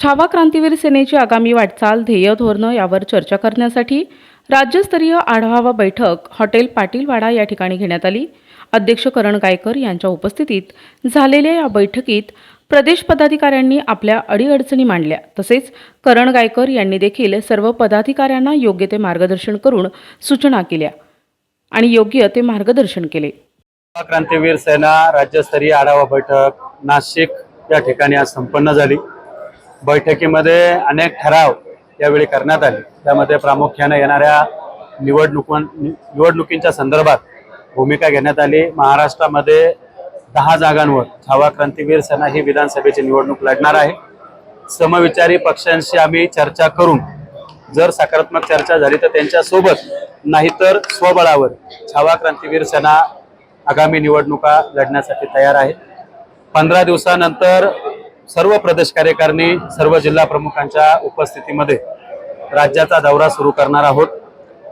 छावा क्रांतीवीर सेनेची आगामी वाटचाल ध्येय धोरणं यावर चर्चा करण्यासाठी राज्यस्तरीय आढावा बैठक हॉटेल पाटीलवाडा या ठिकाणी घेण्यात आली. अध्यक्ष करण गायकर यांच्या उपस्थितीत झालेल्या या बैठकीत प्रदेश पदाधिकाऱ्यांनी आपल्या अडीअडचणी मांडल्या. तसेच करण गायकर यांनी देखील सर्व पदाधिकाऱ्यांना योग्य ते मार्गदर्शन करून सूचना केल्या आणि योग्य ते मार्गदर्शन केले. क्रांतीवीर सेना राज्यस्तरीय आढावा बैठक नाशिक या ठिकाणी आज संपन्न झाली. बैठकीमध्ये अनेक ठराव यावेळी करण्यात आले. त्यामध्ये प्रामुख्याने येणाऱ्या निवडणुक निवडणुकींच्या संदर्भात भूमिका घेण्यात आली. महाराष्ट्रामध्ये दहा जागांवर छावा क्रांतीवीर सेना ही विधानसभेची निवडणूक लढणार आहे. समविचारी पक्षांशी आम्ही चर्चा करून जर सकारात्मक चर्चा झाली तर त्यांच्यासोबत नाहीतर स्वबळावर छावा क्रांतीवीर सेना आगामी निवडणुका लढण्यासाठी तयार आहे. पंधरा दिवसानंतर सर्व प्रदेश कार्यकारिणी सर्व जिल्हा प्रमुखांच्या उपस्थितीमध्ये राज्याचा दौरा सुरू करणार आहोत.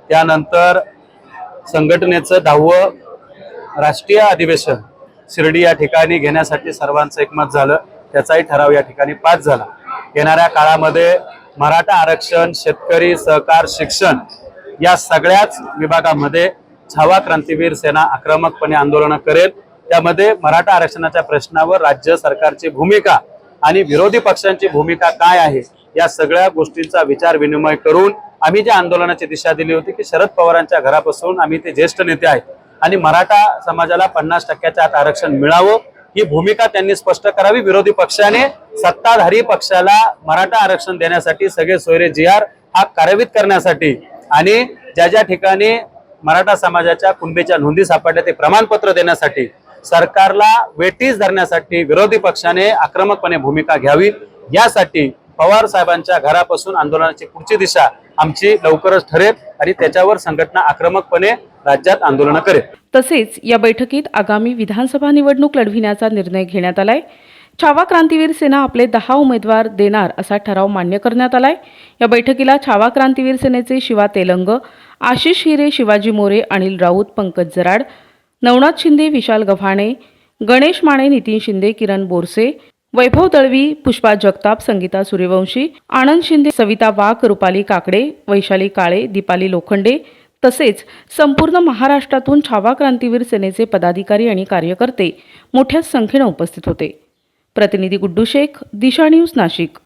त्यानंतर संघटनेचं दहावं राष्ट्रीय अधिवेशन शिर्डी या ठिकाणी घेण्यासाठी सर्वांचं एकमत झालं. त्याचाही ठराव या ठिकाणी पास झाला. येणाऱ्या काळामध्ये मराठा आरक्षण शेतकरी सहकार शिक्षण या सगळ्याच विभागामध्ये छावा क्रांतीवीर सेना आक्रमकपणे आंदोलनं करेल. त्यामध्ये मराठा आरक्षणाच्या प्रश्नावर राज्य सरकारची भूमिका आणि विरोधी पक्षांची भूमिका काय आहे या सगळ्या गोष्टींचा विचार विनिमय करून आम्ही ज्या आंदोलनाची दिशा दिली होती की शरद पवारांच्या घरापासून आम्ही ते ज्येष्ठ नेते आहेत. आणि मराठा समाजाला पन्नास टक्क्याच्या आत आरक्षण मिळावं ही भूमिका त्यांनी स्पष्ट करावी. विरोधी पक्षाने सत्ताधारी पक्षाला मराठा आरक्षण देण्यासाठी सगळे सोयरे जी आर हा कार्यान्वित करण्यासाठी आणि ज्या ज्या ठिकाणी मराठा समाजाच्या कुणबीच्या नोंदी सापडल्या ते प्रमाणपत्र देण्यासाठी सरकारला वेटीस धरण्यासाठी विरोधी पक्षाने आक्रमकपणे भूमिका घ्यावी. यासाठी पवार साहेबांच्या घरापासून आंदोलनाची पुढची दिशा आमची लवकरच ठरेल आणि त्याच्यावर संघटना आक्रमकपणे राज्यात आंदोलनं करेल. तसेच या बैठकीत आगामी विधानसभा निवडणूक लढविण्याचा निर्णय घेण्यात आलाय. छावा क्रांतीवीर सेना आपले दहा उमेदवार देणार असा ठराव मान्य करण्यात आलाय. या बैठकीला छावा क्रांतीवीर सेनेचे शिवा तेलंग आशिष हिरे शिवाजी मोरे अनिल राऊत पंकज जराड नवनाथ शिंदे विशाल गव्हाणे गणेश माने नितीन शिंदे किरण बोरसे वैभव दळवी पुष्पा जगताप संगीता सूर्यवंशी आनंद शिंदे सविता वाघ रुपाली काकडे वैशाली काळे दीपाली लोखंडे तसेच संपूर्ण महाराष्ट्रातून छावा क्रांतीवीर सेनेचे पदाधिकारी आणि कार्यकर्ते मोठ्या संख्येनं उपस्थित होते. प्रतिनिधी गुड्डू शेख दिशा न्यूज नाशिक.